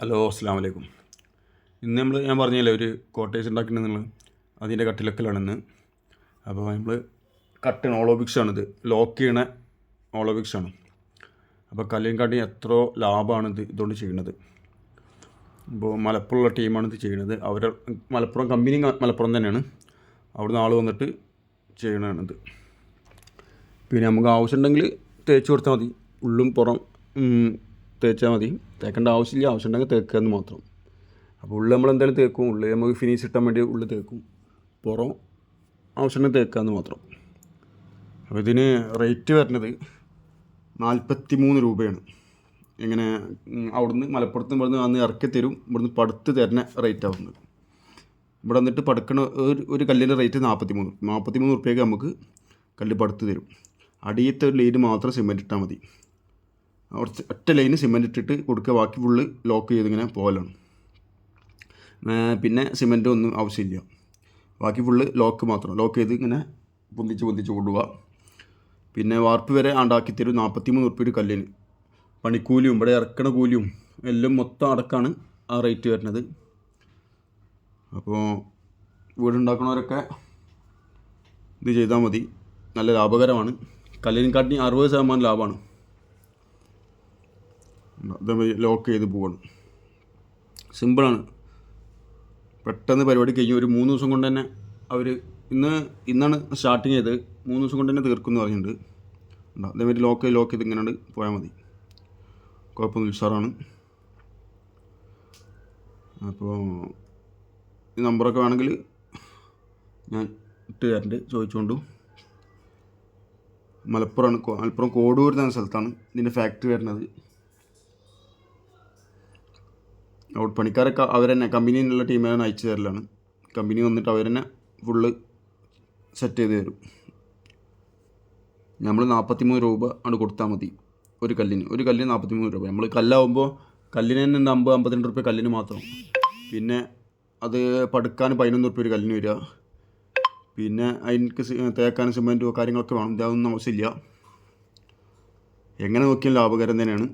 Hello അസ്സാം വലൈക്കും ഇന്ന് നമ്മൾ ഞാൻ പറഞ്ഞില്ലേ ഒരു കോട്ടേജ് ഉണ്ടാക്കുന്നുള്ളത് അതിന്റെ കട്ടിലൊക്കെയാണെന്ന് അപ്പോൾ നമ്മൾ കട്ടൺ ഓളോബിക്സ് ഇത് ലോക്ക് ചെയ്യണ ഓളോബിക്സ് ആണ് അപ്പോൾ കല്ലിൻകാട്ടി എത്ര ലാഭമാണ് ഇത് ഇതുകൊണ്ട് ചെയ്യുന്നത് ഇപ്പോൾ മലപ്പുറമുള്ള ടീമാണ് ഇത് ചെയ്യുന്നത് അവർ മലപ്പുറം കമ്പനി മലപ്പുറം തന്നെയാണ്. അവിടുന്ന് ആൾ വന്നിട്ട് ചെയ്യണതാണിത് പിന്നെ നമുക്ക് ആവശ്യമുണ്ടെങ്കിൽ തേച്ച് കൊടുത്താൽ മതി. ഉള്ളും പുറം തേച്ചാൽ മതി. തേക്കേണ്ട ആവശ്യമില്ല. ആവശ്യമുണ്ടെങ്കിൽ തേക്കുക എന്ന് മാത്രം. അപ്പോൾ ഉള്ളിൽ നമ്മൾ എന്തായാലും തേക്കും. ഉള്ളിൽ നമുക്ക് ഫിനിഷ് ഇട്ടാൻ വേണ്ടി ഉള്ളിൽ തേക്കും. പുറം ആവശ്യമുണ്ടെങ്കിൽ തേക്കുക എന്ന് മാത്രം. അപ്പോൾ ഇതിന് റേറ്റ് വരുന്നത് നാൽപ്പത്തി മൂന്ന് രൂപയാണ്. ഇങ്ങനെ അവിടുന്ന് മലപ്പുറത്ത് ഇവിടുന്ന് വന്ന് ഇറക്കി തരും. ഇവിടുന്ന് പടുത്ത് തരുന്ന റേറ്റ് ആവുന്നത് ഇവിടെ വന്നിട്ട് പടുക്കണ ഒരു ഒരു കല്ലിന്റെ റേറ്റ് നാൽപ്പത്തി മൂന്ന് നാൽപ്പത്തി മൂന്ന് റുപ്യക്ക് നമുക്ക് കല്ല് പടുത്ത് തരും. അടിയത്തെ ഒരു ലീഡ് മാത്രം സിമെന്റ് ഇട്ടാൽ മതി. കുറച്ച് ഒറ്റ ലൈന് സിമെന്റ് ഇട്ടിട്ട് കൊടുക്കുക. ബാക്കി ഫുള്ള് ലോക്ക് ചെയ്ത് ഇങ്ങനെ പോകലാണ്. പിന്നെ സിമെന്റ് ഒന്നും ആവശ്യമില്ല. ബാക്കി ഫുള്ള് ലോക്ക് മാത്രം. ലോക്ക് ചെയ്ത് ഇങ്ങനെ പൊന്തിച്ച് പൊന്തിച്ച് കൊണ്ടുപോവുക. പിന്നെ വാർപ്പ് വരെ ആണ്ടാക്കി തരും. നാൽപ്പത്തി മൂന്ന് ഉറുപ്പ്യ ഒരു കല്ലിന്. പണിക്കൂലിയും ഇവിടെ ഇറക്കണ കൂലിയും എല്ലാം മൊത്തം അടക്കാണ് ആ റേറ്റ് വരുന്നത്. അപ്പോൾ വീടുണ്ടാക്കണവരൊക്കെ ഇത് ചെയ്താൽ മതി. നല്ല ലാഭകരമാണ്. കല്ലിനെക്കാട്ടി അറുപത് ശതമാനം ലാഭമാണ്. അത് ലോക്ക് ചെയ്ത് പോകണം. സിമ്പിളാണ് പെട്ടെന്ന് പരിപാടി കഴിഞ്ഞു ഒരു മൂന്ന് ദിവസം കൊണ്ട് തന്നെ അവർ ഇന്ന് ഇന്നാണ് സ്റ്റാർട്ടിങ് ചെയ്ത്. മൂന്ന് ദിവസം കൊണ്ട് തന്നെ തീർക്കുമെന്ന് പറഞ്ഞിട്ടുണ്ട്. അതേമാതിരി ലോക്ക് ലോക്ക് ചെയ്ത് ഇങ്ങനെ പോയാൽ മതി. കുഴപ്പമൊന്നും ഉത്സാറാണ് അപ്പോൾ ഈ നമ്പറൊക്കെ വേണമെങ്കിൽ ഞാൻ ഇട്ട് തരണ്ട്. ചോദിച്ചുകൊണ്ടു മലപ്പുറമാണ് മലപ്പുറം കോടൂർ എന്ന സ്ഥലത്താണ് ഇതിന്റെ ഫാക്ടറി വരുന്നത്. അവിടെ പണിക്കാരൊക്കെ അവർ തന്നെ കമ്പനിയിലുള്ള ടീമിനെ അയച്ചു തരലാണ്. കമ്പനി വന്നിട്ട് അവർ തന്നെ ഫുള്ള് സെറ്റ് ചെയ്ത് തരും. നമ്മൾ നാൽപ്പത്തി മൂന്ന് രൂപ ആണ് കൊടുത്താൽ മതി. ഒരു കല്ലിന്. ഒരു കല്ലിന് നാൽപ്പത്തി മൂന്ന് രൂപ. നമ്മൾ കല്ലാവുമ്പോൾ കല്ലിന് തന്നെ ഉണ്ട് അമ്പത് അമ്പത്തിരണ്ട് റുപ്യ കല്ലിന് മാത്രം. പിന്നെ അത് പടുക്കാൻ പതിനൊന്ന് റുപ്യ ഒരു കല്ലിന് വരിക. പിന്നെ അതിനക്ക് തേക്കാനും സിമെന്റോ കാര്യങ്ങളൊക്കെ വേണം. ഇതൊന്നും ആവശ്യമില്ല. എങ്ങനെ നോക്കിയാലും ലാഭകരം തന്നെയാണ്.